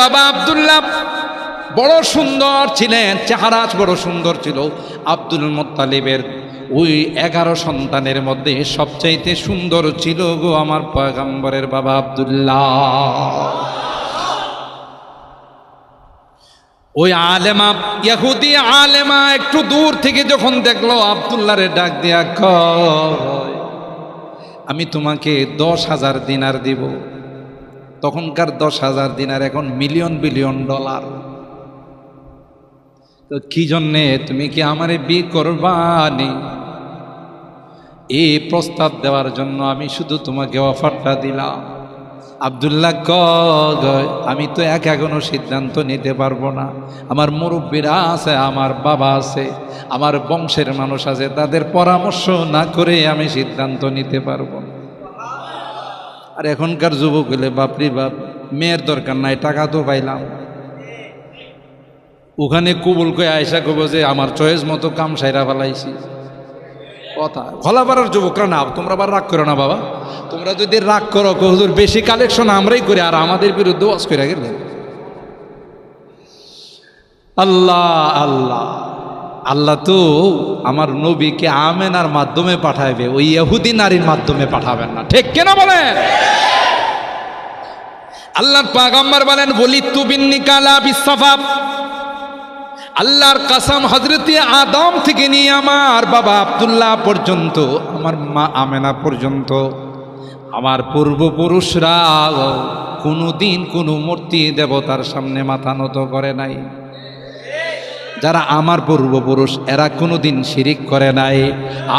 বাবা আবদুল্লাহ বড় সুন্দর ছিলেন, চেহারা বড় সুন্দর ছিল। আব্দুল মোত্তালিবের ওই এগারো সন্তানের মধ্যে সবচাইতে সুন্দর ছিল গো আমার পয়গাম্বরের বাবা আবদুল্লাহ। ওই আলেমা ইয়াহুদি আলেমা একটু দূর থেকে যখন দেখল আবদুল্লারে ডাক দিয়া আমি তোমাকে দশ হাজার দিনার দিব। তখনকার দশ হাজার দিনার এখন মিলিয়ন বিলিয়ন ডলার তো কি জন্যে তুমি কি আমারে বিয়ে করবানি? এই প্রস্তাব দেওয়ার জন্য আমি শুধু তোমাকে অফারটা দিলাম। আবদুল্লাহ কয় আমি তো এক এখনও সিদ্ধান্ত নিতে পারব না। আমার মুরব্বীরা আছে, আমার বাবা আছে, আমার বংশের মানুষ আছে, তাদের পরামর্শ না করে আমি সিদ্ধান্ত নিতে পারব না। আর এখনকার যুবক হলে বাপরি বাপ, মেয়ের দরকার নাই, টাকা তো পাইলাম। ওখানে কুবুল কয়ে আয়সা কব যে আমার চয়েস মতো কাম সাইরা ফেলাইছি। কথা। খোলাপাড়ার যুবকরা না তোমরা আবার রাগ করো না বাবা। তোমরা যদি রাগ করো হুজুর, বেশি কালেকশন আমরাই করি, আর আমাদের বিরুদ্ধে ওয়াজ করে গেলে। আল্লাহ আল্লাহ। আল্লাহ তো আমার নবীকে আমেনার মাধ্যমে পাঠাবে ওই ইহুদি নারীর মাধ্যমে পাঠাবেন না। ঠিক কেন বলেন? আল্লাহর পাগাম্বার বলেন বলি তুবিন্নি কালা আল্লাহর কাসাম হজরতি আদম থেকে নিয়ে আমার বাবা আব্দুল্লাহ পর্যন্ত, আমার মা আমেনা পর্যন্ত, আমার পূর্বপুরুষরা কোনো দিন কোনো মূর্তি দেবতার সামনে মাথা নত করে নাই। যারা আমার পূর্বপুরুষ, এরা কোনো দিন শিরিক করে নাই।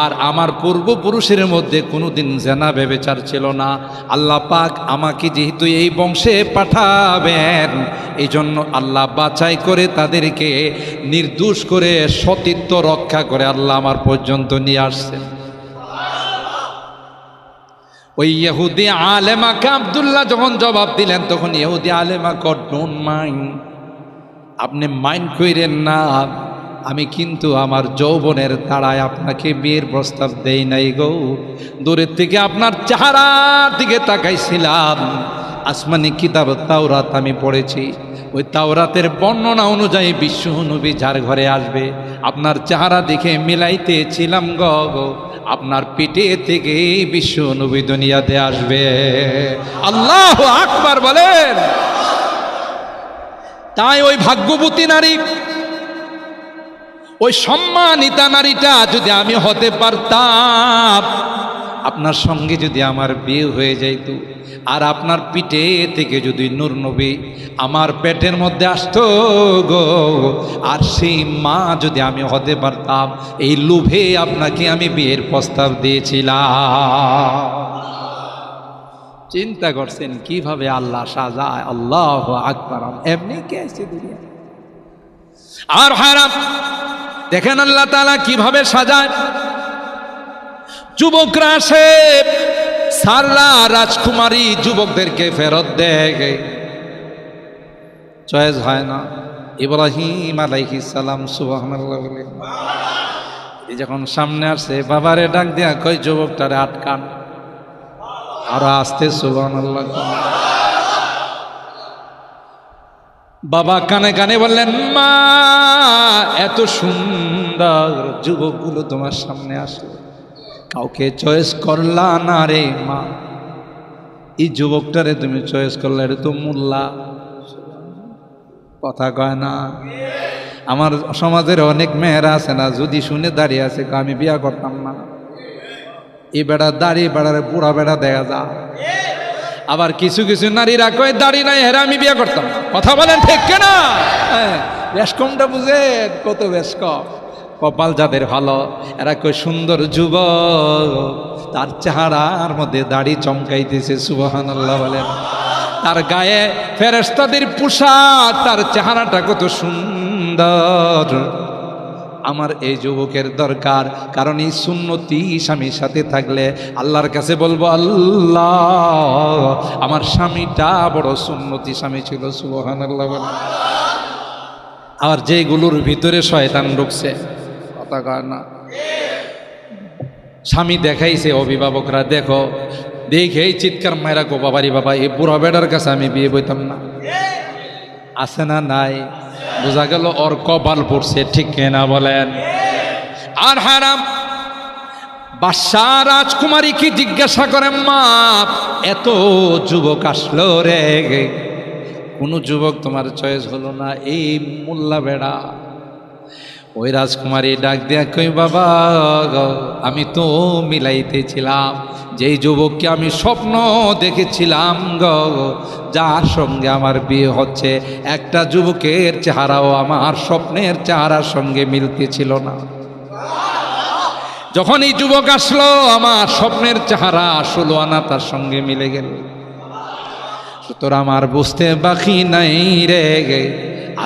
আর আমার পূর্বপুরুষের মধ্যে কোনো দিন জেনা বেবেচার ছিল না। আল্লাহ পাক আমাকে যেহেতু এই বংশে পাঠাবেন এই জন্য আল্লাহ বাছাই করে তাদেরকে নির্দোষ করে সতীত্ব রক্ষা করে আল্লাহ আমার পর্যন্ত নিয়ে আসছেন। ওই ইহুদি আলেমাকে আবদুল্লাহ যখন জবাব দিলেন, তখন ইহুদি আলেমা কট ডোন্ট মাইন্ড আপনি মাইন্ড কইরেন না, আমি কিন্তু আমার যৌবনের তাড়ায় আপনাকে বিয়ের প্রস্তাব দেই নাই গো। দূরের থেকে আপনার চেহারার দিকে তাকাইছিলাম। আসমানি কিতাব তাওরাত আমি পড়েছি। ওই তাওরাতের বর্ণনা অনুযায়ী বিশ্ব নবী যার ঘরে আসবে, আপনার চেহারা দেখে মিলাইতেছিলাম গ, গো। আপনার পেটে থেকে বিশ্ব নবী দুনিয়াতে আসবে। আল্লাহ আকবার বলেন। তাই ওই ভাগ্যবতী নারী, ওই সম্মানিতা নারীটা যদি আমি হতে পারতাম, আপনার সঙ্গে যদি আমার বিয়ে হয়ে যাইত, আর আপনার পিঠে থেকে যদি নূর নবী আমার পেটের মধ্যে আসতো গো, আর সেই মা যদি আমি হতে পারতাম, এই লোভে আপনাকে আমি বিয়ের প্রস্তাব দিয়েছিলাম। চিন্তা করছেন, কীভাবে আল্লাহ সাজায়? আল্লাহ আকবর। এমনি কে দুনিয়া? আর হারাম। দেখেন আল্লাহ তালা কীভাবে সাজায়। যুবকরা আসে, সারলা রাজকুমারী যুবকদেরকে ফেরত দেয়। চয়েস হয় না। ইব্রাহিম আলাইহি সালাম যখন সামনে আসছে বাবারে ডাক দেয়া কই যুবকটারে আটকান। আর আসতে সুবান বাবা কানে কানে বললেন, মা, এত সুন্দর যুবকগুলো তোমার সামনে আসলো। কাউকে চয়েস করলা না রে, মা। এই যুবকটারে তুমি চয়েস করলে, এটা তো মোল্লা। কথা কয় না। আমার সমাজের অনেক মেয়েরা আছে না, যদি শুনে দাঁড়িয়ে আছে আমি বিয়া করতাম না। এই বেড়া দাড়ি বেড়ারে বুড়া বেড়া দেখা যা। আবার কিছু কিছু নারীরা কয় দাড়ি নাই হেরা আমি বিয়ে করতাম। কথা বলেন ঠিক কেনা? হ্যাঁ, কমটা বুঝে কত কম কপাল যাদের ভালো এরা কই সুন্দর যুব তার চেহারার মধ্যে দাড়ি চমকাইতেছে সুবহান আল্লাহ বলেন। তার গায়ে ফেরেস্তাদের পোশাক তার চেহারাটা কত সুন্দর। আমার এই যুবকের দরকার, কারণ এই সুন্নতি স্বামীর সাথে থাকলে আল্লাহর কাছে বলব, আল্লাহ, আমার স্বামীটা বড় সুন্নতি স্বামী ছিল সুবহান আল্লাহ আর যেগুলোর ভিতরে শয়তান ঢুকছে না। স্বামী দেখাইছে, অভিভাবকরা, দেখো দেখেই চিৎকার মায়েরা গো বাবারি বাবা, এই বুড়া বেড়ার কাছে আমি বিয়ে বইতাম না। আছে না নাই? বোঝা গেল ওর কপাল পড়ছে, ঠিক না বলেন? আর হারাম, বাদশাহ রাজকুমারীকে জিজ্ঞাসা করে, মা, এত যুবক আসলো রে, কোনো যুবক তোমার চয়েস হলো না, এই মোল্লা বেড়া। ওই রাজকুমারী ডাক দিয়া কই, বাবা আমি তো মিলাইতেছিলাম। যেই যুবককে আমি স্বপ্ন দেখেছিলাম গো, যার সঙ্গে আমার বিয়ে হচ্ছে, একটা যুবকের চেহারাও আমার স্বপ্নের চেহারার সঙ্গে মিলতেছিল না। যখন এই যুবক আসলো, আমার স্বপ্নের চেহারা আসলো আনা তার সঙ্গে মিলে গেল। সুতরাং আমার বুঝতে বাকি নাই রে গে।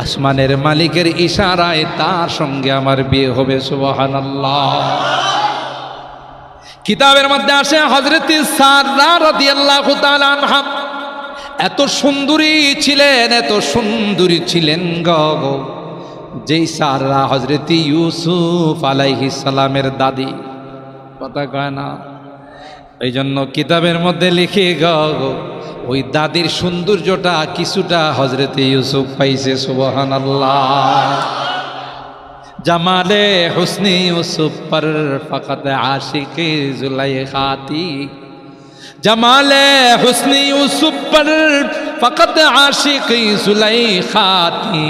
আসমানের মালিকের ইশারায় তার সঙ্গে আমার বিয়ে হবে সুবহান কিতাবের মধ্যে আসে হজরত এত সুন্দরী ছিলেন, এত সুন্দরী ছিলেন গ। যেই সাররা হজরত ইউসুফ আলাইহি সালামের দাদি, কথা কয় না। এই জন্য কিতাবের মধ্যে লিখে গাও ওই দাদির সৌন্দর্যটা কিছুটা হজরতে ইউসুফ পাইছে সুবহান আল্লাহ জামালে হুসনি ইউসুফ পর ফকত আশিকে জুলাই খাতি জামালে হুসনি ইউসুফ পর ফকত আশিকে জুলাই খাতি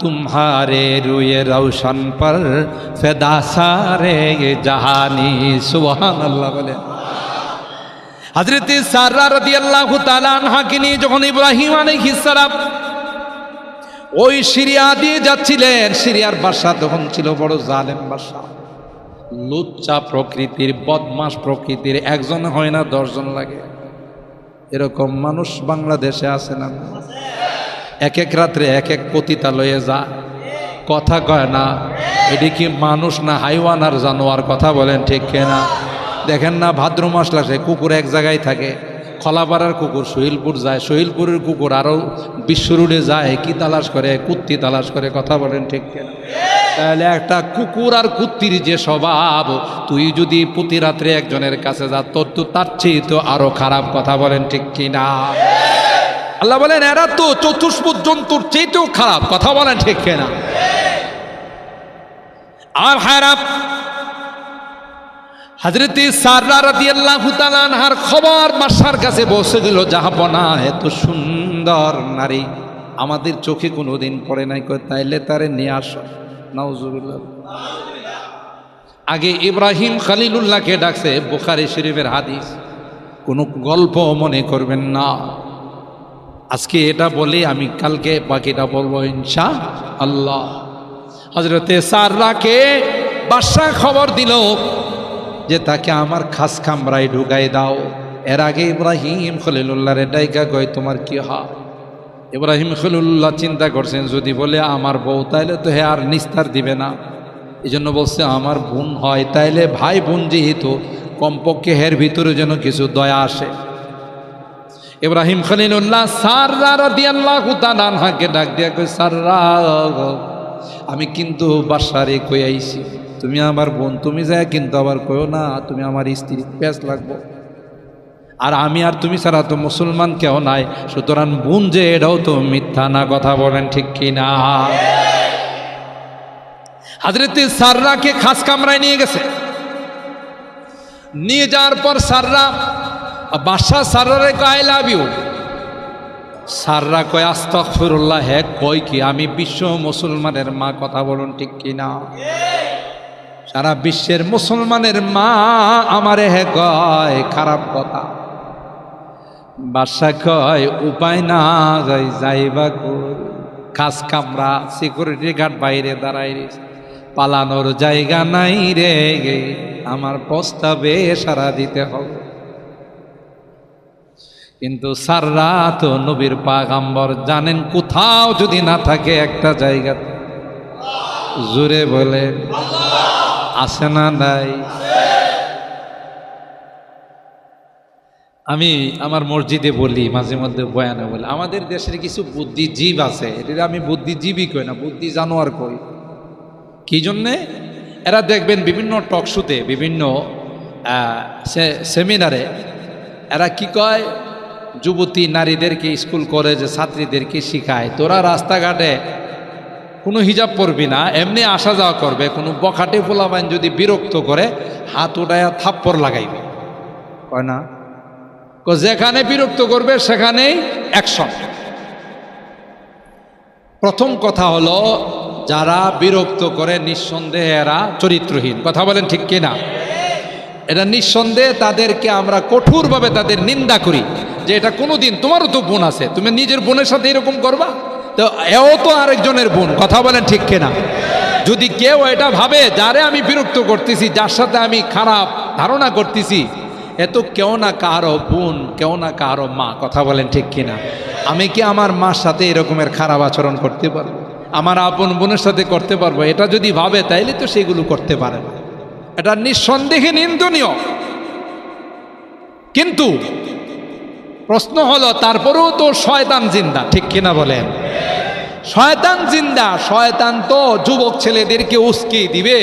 তুমারে রুয়ে রৌশন পর فدا سارے জাহানি সুবহান আল্লাহ বলে। হজরত সাররা রাদিয়াল্লাহু তাআলা আনহাকে নিয়ে যখন ইব্রাহিম আলাইহিস সালাম ওই সিরিয়া দিয়ে যাচ্ছিলেন, সিরিয়ার বাসা তখন ছিল বড় জালেম বাসা লুচ্চা প্রকৃতির বদমাস প্রকৃতির, একজন হয় না, দশজন লাগে। এরকম মানুষ বাংলাদেশে আছে না? এক এক রাত্রে এক এক পতিতা লয়ে যায়। কথা কয় না এটি কি মানুষ না হাইওয়ান আর জানোয়ার, কথা বলেন ঠিক না দেখেন না, ভাদ্র মাস লাসে কুকুর এক জায়গায় থাকে। খলাপাড়ার কুকুর সহিলপুর যায়, সহিলপুরের কুকুর আরও বিশ্ব রুডে যায়, কি তালাশ করে, কুত্তি তালাশ করে, কথা বলেন ঠিক তাহলে একটা কুকুর আর কুত্তির যে স্বভাব, তুই যদি প্রতি রাত্রে একজনের কাছে যা, তোর তো তার চেয়ে তো আরও খারাপ কথা বলেন ঠিক কিনা? আল্লাহ বলেন, এরা তো চতুষ্পুত জন্তুর চেয়েতেও খারাপ, কথা বলেন ঠিক কিনা? আর খারাপ হাজরতি সাররা তাআলা আনহার খবর বাদশার কাছে বসে দিল জাহাপনা এত সুন্দর নারী। আমাদের চোখে কোনোদিন পড়ে নাই। কই তাইলে তারে নিয়ে আসো। নাউজুবিল্লাহ। আগে ইব্রাহিম খালিলুল্লাহকে ডাকছে, বুখারি শরীফের হাদিস। কোনো গল্প মনে করবেন না। আজকে এটা বলে আমি কালকে বাকিটা বলব ইনশা আল্লাহ হজরতে সাররাকে বাদশাহ খবর দিল যে তাকে আমার খাস খামরায় ঢুকাই দাও। এর আগে ইব্রাহিম খলিলুল্লাহর ডাইকা কয়, তোমার কি হয়? ইব্রাহিম খলিলুল্লাহ চিন্তা করছেন, যদি বলে আমার বউ, তাইলে তো হে আর নিস্তার দিবে না। এই জন্য বলছে, আমার বোন হয়, তাইলে ভাই বোন যেহেতু, কমপক্ষে হের ভিতরে যেন কিছু দয়া আসে। ইব্রাহিম খলিলুল্লাহ সাররা রাদিয়াল্লাহু ডাক দিয়া কই সাররা, আমি কিন্তু বাসারে কই আইছি? তুমি আমার বোন, তুমি যায় কিন্তু আবার কইও না, তুমি আমার স্ত্রী প্যাস লাগবো। আর আমি আর তুমি ছাড়া তো মুসলমান কেউ নাই, সুতরাং বোন যে এটাও তো মিথ্যা না, কথা বলেন ঠিক কি না হাজরতে সাররাকে খাস কামরায় নিয়ে গেছে। নিয়ে যাওয়ার পর সাররা, বাদশাহ সাররারে কয় লাভ ইউ? সাররা কয়, আস্তাগফিরুল্লাহ হ্যাঁ কয় কি, আমি বিশ্ব মুসলমানের মা, কথা বলুন ঠিক কি না সারা বিশ্বের মুসলমানের মা আমারে হে কয়, খারাপ কথা। বাদশা কয়, উপায় না যাই যাইবা খাস কামরা সিকিউরিটি গার্ড বাইরে দাঁড়াই পালানোর জায়গা নাই রে আমার প্রস্তাবে সারা দিতে হবে। কিন্তু সাররা তো নবীর পাগাম্বর, জানেন কোথাও যদি না থাকে একটা জায়গা জোরে বলে আছে না নাই? আমি আমার মসজিদে বলি, মাঝে মধ্যে বয়ানে বলি, আমাদের দেশের কিছু বুদ্ধিজীব আছে এটা আমি বুদ্ধিজীবী কই না, বুদ্ধি জানোয়ার কই। কি জন্যে? এরা দেখবেন বিভিন্ন টকশোতে বিভিন্ন সেমিনারে এরা কি কয়? যুবতী নারীদেরকে স্কুল, কলেজে ছাত্রীদেরকে শিখায়। তোরা রাস্তাঘাটে কোনো হিজাব পরবি না এমনি আসা যাওয়া করবে কোনো বখাটে পোলাবাইন যদি বিরক্ত করে হাত উঠায়া থাপ্পড় লাগাইবে। কয় না? যেখানে বিরক্ত করবে সেখানেই অ্যাকশন প্রথম কথা হলো যারা বিরক্ত করে নিঃসন্দেহে এরা চরিত্রহীন। কথা বলেন ঠিক কিনা এটা নিঃসন্দেহে তাদেরকে আমরা কঠোরভাবে তাদের নিন্দা করি যে এটা কোনো দিন তোমারও তো বোন আছে তুমি নিজের বোনের সাথে এরকম করবা? তো এও তো আরেকজনের বোন, কথা বলেন ঠিক কিনা? যদি কেউ এটা ভাবে, যারে আমি বিরক্ত করতেছি, যার সাথে আমি খারাপ ধারণা করতেছি, এ তো কেউ না কারও বোন, কেউ না কারও মা, কথা বলেন ঠিক কিনা? আমি কি আমার মার সাথে এরকমের খারাপ আচরণ করতে পারব? আমার আপন বোনের সাথে করতে পারব? এটা যদি ভাবে, তাইলে তো সেগুলো করতে পারে না। এটা নিঃসন্দেহে নিন্দনীয়। কিন্তু প্রশ্ন হলো, তারপরেও তো শয়তান জিন্দা, ঠিক কিনা বলেন? শয়তান জিন্দা, শয়তান তো যুবক ছেলেদেরকে উস্কে দিবে।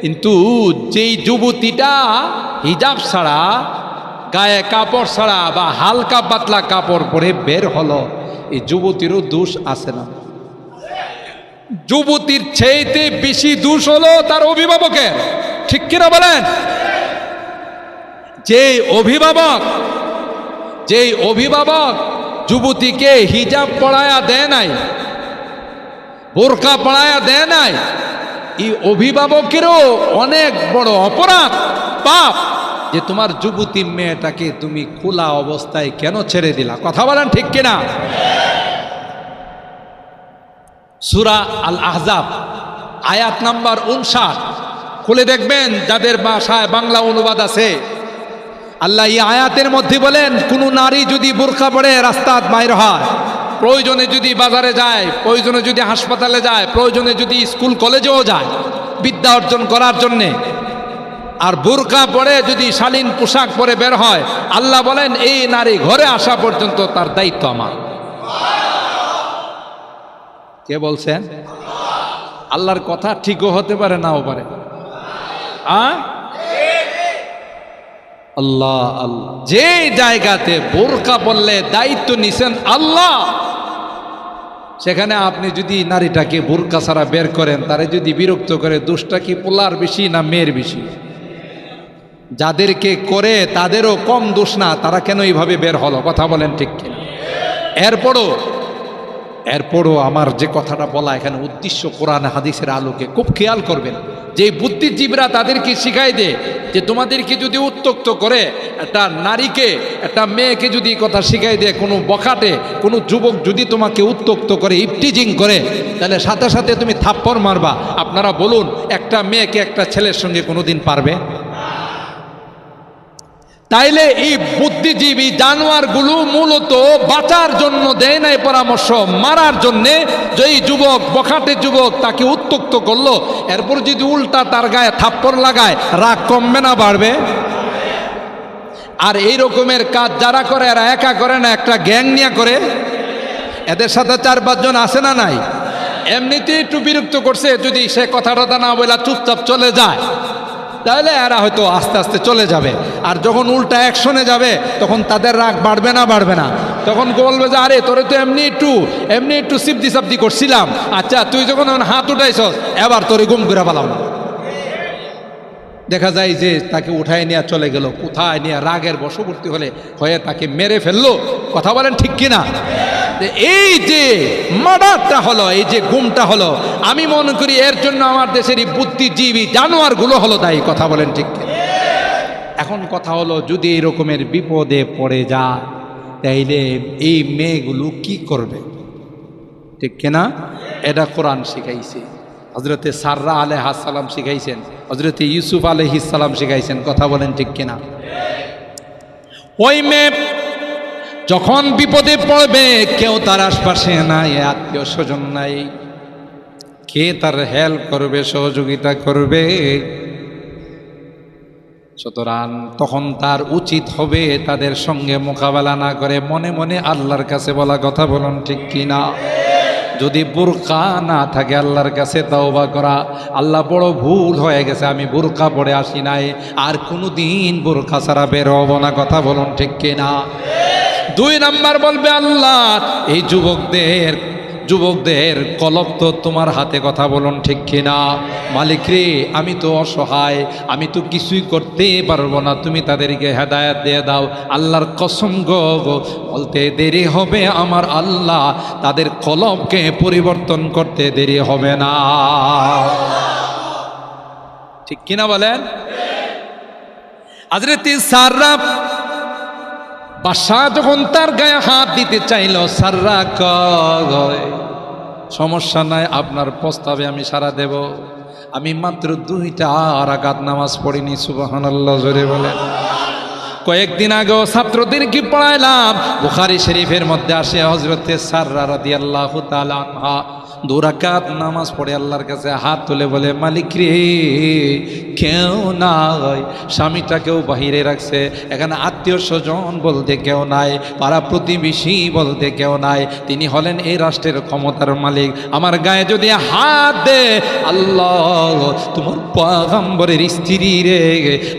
কিন্তু যেই যুবতীটা হিজাব ছাড়া, গায়ে কাপড় ছাড়া বা হালকা পাতলা কাপড় পরে বের হলো, এই যুবতীরও দোষ আছে না। যুবতীর চেয়েতে বেশি দোষ হলো তার অভিভাবকের। ঠিক কিনা বলেন? যে অভিভাবক, যেই অভিভাবক যুবতীকে হিজাব পড়ায়া দেয় নাই বোরকা পড়ায়া দেয় নাই। এই অভিভাবকেরও অনেক বড় অপরাধ। পাপ। যে তোমার যুবতী মেয়েটাকে তুমি খোলা অবস্থায় কেন ছেড়ে দিলা? কথা বলেন ঠিক কিনা? সুরা আল আহজাব আয়াত নাম্বার উনষাট। খুলে দেখবেন যাদের বাসায় বাংলা অনুবাদ আছে। আল্লাহ এই আয়াতের মধ্যে বলেন, কোনো নারী যদি বোরখা পড়ে রাস্তাত বাইর হয় প্রয়োজনে যদি বাজারে যায়, প্রয়োজনে যদি হাসপাতালে যায়, প্রয়োজনে যদি স্কুল কলেজেও যায়, বিদ্যা অর্জন করার জন্যে। আর বোরকা পরে যদি শালীন পোশাক পরে বের হয়, আল্লাহ বলেন, এই নারী ঘরে আসা পর্যন্ত তার দায়িত্ব আমার। কে বলছেন? আল্লাহর কথা ঠিকও হতে পারে, নাও পারে। আল্লাহ আল্লাহ। যে জায়গাতে বোরকা বললে দায়িত্ব নিছেন আল্লাহ সেখানে আপনি যদি নারীটাকে বোরকা ছাড়া বের করেন, তারে যদি বিরক্ত করে, দোষটা কি পোলার বেশি না মেয়ের বেশি? যাদেরকে করে তাদেরও কম দোষ না, তারা কেন এইভাবে বের হলো? কথা বলেন ঠিক কিনা। এরপরও এরপরও আমার যে কথাটা বলা এখানে উদ্দেশ্য কোরআন হাদিসের আলোকে খুব খেয়াল করবেন। যে বুদ্ধিজীবীরা তাদেরকে শিখাই দে যে তোমাদেরকে যদি উত্তক্ত করে একটা নারীকে, একটা মেয়েকে যদি কথা শিখাই দেয় কোনো বখাটে, কোনো যুবক যদি তোমাকে উত্তক্ত করে, ইপটিজিং করে, তাহলে সাথে সাথে তুমি থাপ্পড় মারবা। আপনারা বলুন, একটা মেয়েকে একটা ছেলের সঙ্গে কোনোদিন পারবে? তাইলে এই বুদ্ধিজীবী জানোয়ারগুলো মূলত বাঁচার জন্য দেয় নাই পরামর্শ, মারার জন্যে যে যুবক, বখাটে যুবক তাকে উত্তক্ত করল। এরপর যদি উল্টা তার গায়ে থাপ্পড় লাগায়, রাগ কমবে না, বাড়বে? আর এই রকমের কাজ যারা করে, এরা একা করে না, একটা গ্যাং নিয়ে করে। এদের সাথে চার পাঁচজন আসে না নাই? এমনিতেই একটু বিরক্ত করছে যদি সে কথা টথা না বলে চুপচাপ চলে যায়। তাহলে এরা হয়তো আস্তে আস্তে চলে যাবে। আর যখন উল্টা অ্যাকশনে যাবে, তখন তাদের রাগ বাড়বে না বাড়বে না। তখন বলবে যে, আরে, তোরে তো এমনি একটু এমনি একটু সিবদি সাবদি করছিলাম। আচ্ছা তুই যখন হাত উঠাইছস, এবার তোরে গুম করে পালাম দেখা যায় যে তাকে উঠায় নিয়ে চলে গেল। কোথায় নিয়ে রাগের বশবর্তী হলে হয়ে তাকে মেরে ফেলল। কথা বলেন ঠিক কিনা? এই যে মার্ডারটা হলো, এই যে গুমটা হলো, আমি মনে করি এর জন্য আমার দেশের এই বুদ্ধিজীবী জানোয়ারগুলো হলো দায়ী, কথা বলেন ঠিক এখন কথা হলো, যদি এই রকমের বিপদে পড়ে যায়, তাইলে এই মেয়েগুলো কি করবে? ঠিক কিনা? এটা কোরআন শিখাইছে। হজরতে সাররা আলহাসাল্লাম শিখাইছেন হজরতে ইউসুফ আলহিসাল্লাম শিখাইছেন, কথা বলেন ঠিক কিনা? ওই মেয়ে যখন বিপদে পড়বে, কেউ তার আশপাশে নাই, আত্মীয় স্বজন নাই। কে তার হেল্প করবে, সহযোগিতা করবে? সুতরাং তখন তার উচিত হবে তাদের সঙ্গে মোকাবেলা না করে, মনে মনে আল্লাহর কাছে বলা কথা বলুন, ঠিক কিনা যদি বোরকা না থাকে আল্লাহর কাছে, তওবা করা। আল্লাহ বড় ভুল হয়ে গেছে, আমি বোরকা পড়ে আসি নাই। আর কোনো দিন বোরকা ছাড়া বের হব না, কথা বলুন, ঠিক কিনা দুই নাম্বার বলবে আল্লাহ এই যুবকদের যুবকদের কলক তো তোমার হাতে কথা বলুন ঠিক কিনা? মালিক রে আমি তো অসহায় আমি তো কিছুই করতে পারব না তুমি তাদেরকে হেদায়াত দিয়ে দাও। আল্লাহর কসম গো বলতে দেরি হবে আমার আল্লাহ তাদের কলবকে পরিবর্তন করতে দেরি হবে না। ঠিক কিনা বলেন? আজরেতি সাররা বাদশাহ যখন তার গায়ে হাত দিতে চাইল, সাররা কয় সমস্যা নাই, আপনার প্রস্তাবে আমি সারা দেব। আমি মাত্র দুইটা রাকাত নামাজ পড়িনি সুবাহান জোরে বলেন। কয়েকদিন আগেও ছাত্রদের কি পড়াইলাম? বুখারি শরীফের মধ্যে আসে হজরতে সাররা রাদি আল্লাহ আনহা। দুরাকাত নামাজ পড়ে আল্লাহর কাছে হাত তুলে বলে, মালিক রে, কেউ নাই, স্বামীটাকেও বাহিরে রাখছে। এখানে আত্মীয় স্বজন বলতে কেউ নাই, পাড়া প্রতিবেশী বলতে কেউ নাই। তিনি হলেন এই রাষ্ট্রের ক্ষমতার মালিক। আমার গায়ে যদি হাত দে, আল্লাহ, তোমার পাগম্বরের স্ত্রী রে,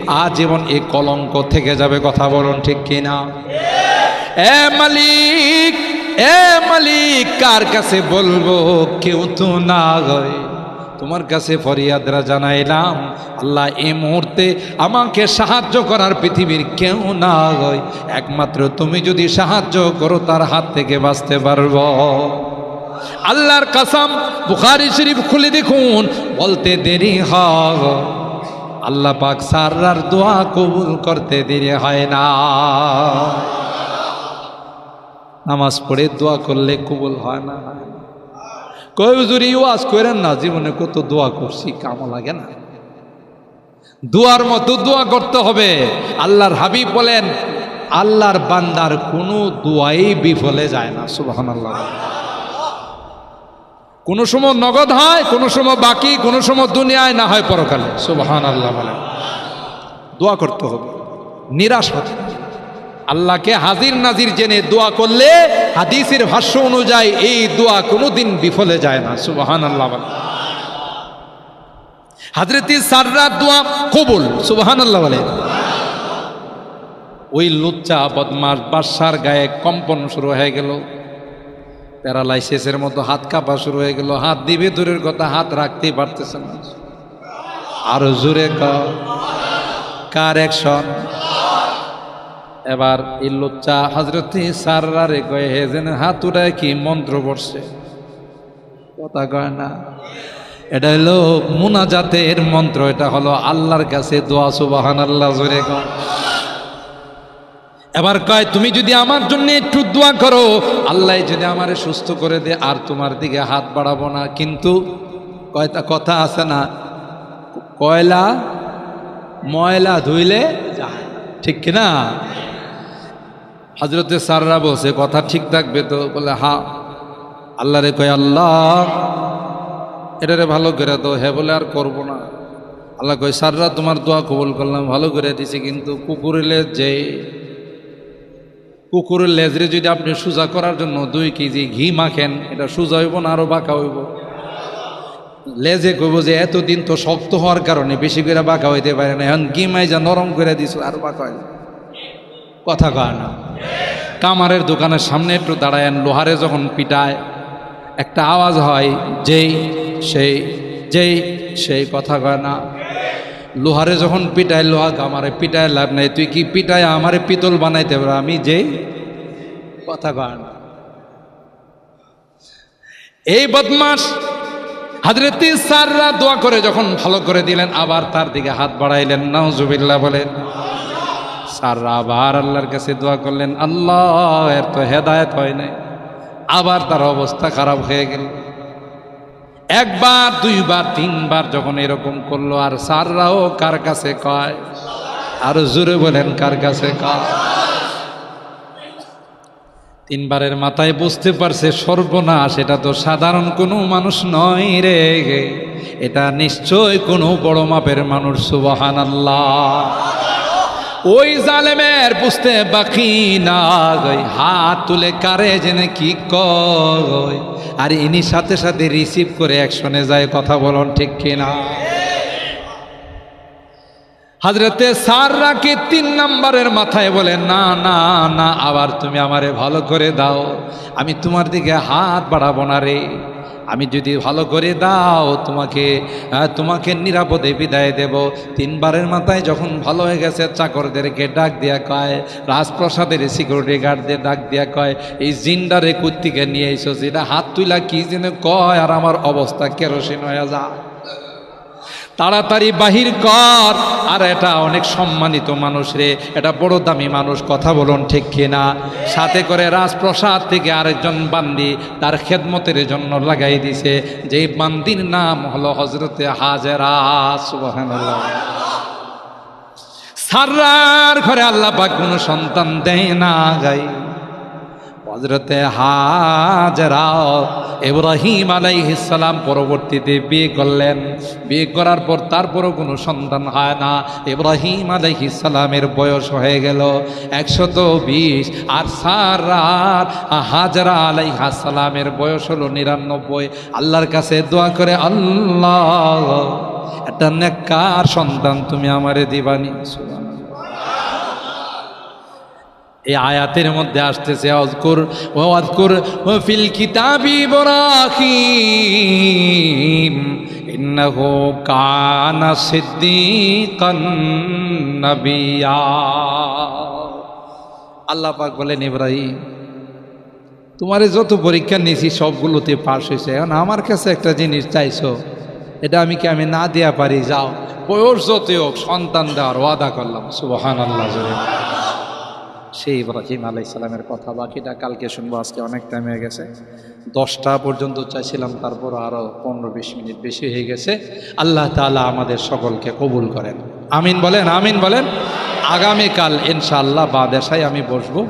আজীবন এই কলঙ্ক থেকে যাবে। কথা বলুন ঠিক কিনা? এ মালিক এ মালিক, কার কাছে বলব? কেউ তো না হয়। তোমার কাছে ফরিয়াদরা জানাইলাম, আল্লাহ এ মুহূর্তে আমাকে সাহায্য করার পৃথিবীর কেউ না হয়। একমাত্র তুমি যদি সাহায্য করো, তার হাত থেকে বাঁচতে পারব। আল্লাহর কাসাম বুখারি শরীফ খুলে দেখুন, বলতে দেরি হয়। আল্লাহ পাক সাররার দোয়া কবুল করতে দেরি হয় না। নামাজ পড়ে দোয়া করলে কবুল হয় না। কই হুজুরি ওয়াজ করেন না, জীবনে কত দোয়া করছি, কামও লাগে না। দোয়ার মতো দোয়া করতে হবে। আল্লাহর হাবিব বলেন, আল্লাহর বান্দার কোনো দোয়াই বিফলে যায় না সুবাহান আল্লাহ কোনো সময় নগদ হয়, কোনো সময় বাকি, কোনো সময় দুনিয়ায় না হয় পরকালে সুবাহান আল্লাহ বলেন। দোয়া করতে হবে, নিরাশ হতে। আল্লাহকে হাজির নাজির জেনে দোয়া করলে হাদিসের ভাষ্য অনুযায়ী এই দোয়া কোনোদিন বিফলে যায় না। সুবাহান আল্লাহ হাজরতি সাররা দোয়া কবুল সুবাহান আল্লাহ বলে। ওই লুচ্চা বদমাস বাদশার গায়ে কম্পন শুরু হয়ে গেল। প্যারালাইসিসের মতো হাত কাঁপা শুরু হয়ে গেল। হাত দিবে দূরের কথা, হাত রাখতেই পারতেছে না। আরও জোরে কার অ্যাকশন? এবার এই লুচ্চা হজরত সাররারে কয়ে, হে যেন হাত উঠায় কি মন্ত্র পড়ছে কথা কয় না। এটা হলো মুনাজাতের মন্ত্র, এটা হলো আল্লাহর কাছে দোয়া সুবাহান আল্লাহ জোরে কয়। এবার কয়, তুমি যদি আমার জন্য একটু দোয়া করো, আল্লাহ যদি আমারে সুস্থ করে দে, আর তোমার দিকে হাত বাড়াবো না। কিন্তু কয়টা কথা আছে না। কয়লা, ময়লা ধুইলে যায় ঠিক কিনা? হজরতে সাররা বলছে, কথা ঠিক থাকবে তো? বলে, হা। আল্লাহ রে কয়, আল্লাহ, এটারে ভালো করে তো হ্যাঁ বলে, আর করব না। আল্লাহ কয় সাররা তোমার দোয়া কবুল করলাম, ভালো করে দিছি, কিন্তু কুকুরেলে যে, কুকুরের লেজরে যদি আপনি সোজা করার জন্য দুই কেজি ঘি মাখেন, এটা সোজা হইব না, আরও বাঁকা হইব? লেজে কইব যে, এতদিন তো শক্ত হওয়ার কারণে বেশি করে বাঁকা হইতে পারে না, এখন ঘি মাইজা নরম করে দিছ, আর বাঁকা হয়। কথা কয় না। কামারের দোকানের সামনে একটু দাঁড়ায়েন, লোহারে যখন পিটায়, একটা আওয়াজ হয়, যেই, সেই যেই, সেই কথা কয় না। লোহারে যখন পিটায়, লোহা আমারে পিটায়, লাভ নাই। তুই কি পিটায়, আমারে পিতল বানাইতে পারো আমি যেই, কথা কয় না। এই বদমাস হাজরতি সাররা দোয়া করে যখন ভালো করে দিলেন, আবার তার দিকে হাত বাড়াইলেন, নাউজুবিল্লাহ বলেন সাররা আবার আল্লাহর কাছে দোয়া করলেন, আল্লাহ, এর তো হেদায়ত হয় নাই। আবার তার অবস্থা খারাপ হয়ে গেল। একবার, দুইবার, তিনবার যখন এরকম করল, আর সাররাও কার কাছে কয়? আর জোরে বলেন, কার কাছে কয়? তিনবারের মাথায় বুঝতে পারছে, সর্বনাশ, এটা তো সাধারণ কোনো মানুষ নয় রে। এটা নিশ্চয় কোনো বড় মাপের মানুষ সুবাহান আল্লাহ ওই জালেমের বুঝতে বাকি না হাত তুলে কারে জেনে কি কয়। আর ইনি সাথে সাথে রিসিভ করে অ্যাকশনে যায়, কথা বলুন ঠিক কিনা? হাজরতে সাররাকে তিন নাম্বারের মাথায় বলে, না না না, আবার তুমি আমারে ভালো করে দাও। আমি তোমার দিকে হাত বাড়াবো না রে। আমি যদি ভালো করে দাও, তোমাকে তোমাকে নিরাপদে বিদায় দেব। তিনবারের মাথায় যখন ভালো হয়ে গেছে, চাকরদেরকে ডাক দেয়া কয়, রাজপ্রসাদের সিকিউরিটি গার্ডদের ডাক দেয়া কয়, এই জিন্ডারে কুত্তিকে নিয়ে এসো যেটা হাত তুলা কি যেন কয়, আর আমার অবস্থা কেরোসিন হয়ে যা তাড়াতাড়ি বাহির কর। আর এটা অনেক সম্মানিত মানুষ রে। এটা বড় দামি মানুষ, কথা বলুন ঠিক কিনা? সাথে করে রাজপ্রসাদ থেকে আরেকজন বান্দি তার খেদমতের জন্য লাগাই দিছে। যে বান্দির নাম হলো হজরতে হাজেরা, সুবহানাল্লাহ। সার্রার ঘরে আল্লাহ পাক কোনো সন্তান দেয় না গাই। হজরতে হাজরা ইব্রাহিম আলাইহিসালাম পরবর্তীতে বিয়ে করলেন। বিয়ে করার পর তারপরও কোনো সন্তান হয় না। ইব্রাহিম আলাইহিসালামের বয়স হয়ে গেল একশত বিশ। আর সারার হাজরা আলাইহাসালামের বয়স হলো নিরানব্বই। আল্লাহর কাছে দোয়া করে, আল্লাহ, একটা নেককার সন্তান তুমি আমারে দিবানি। এই আয়াতের মধ্যে আসতেছে অজকুর ও অজকুর ও ফিল কিতাবি ইব্রাহিম, ইন্নাহু কানা সিদ্দিকান নবিয়া। আল্লাহ পাক বলেন, ইব্রাহিম, তোমারে যত পরীক্ষা নিয়েছি সবগুলোতে পাশ হয়েছে। এখন আমার কাছে একটা জিনিস চাইছো, এটা আমি কি আমি না দেয়া পারি? যাও, বয়স যতই হোক সন্তান দেওয়ার ওয়াদা করলাম সুবহান আল্লাহ সেই ইব্রাহিম আলাই সালামের কথা। বাকিটা কালকে শুনব, আজকে অনেক টাইম হয়ে গেছে। দশটা পর্যন্ত চাইছিলাম, তারপর আরও পনেরো বিশ মিনিট বেশি হয়ে গেছে। আল্লাহ তালা আমাদের সকলকে কবুল করেন। আমিন বলেন আমিন বলেন। আগামীকাল ইনশাআল্লাহ বা দেশাই আমি বসবো।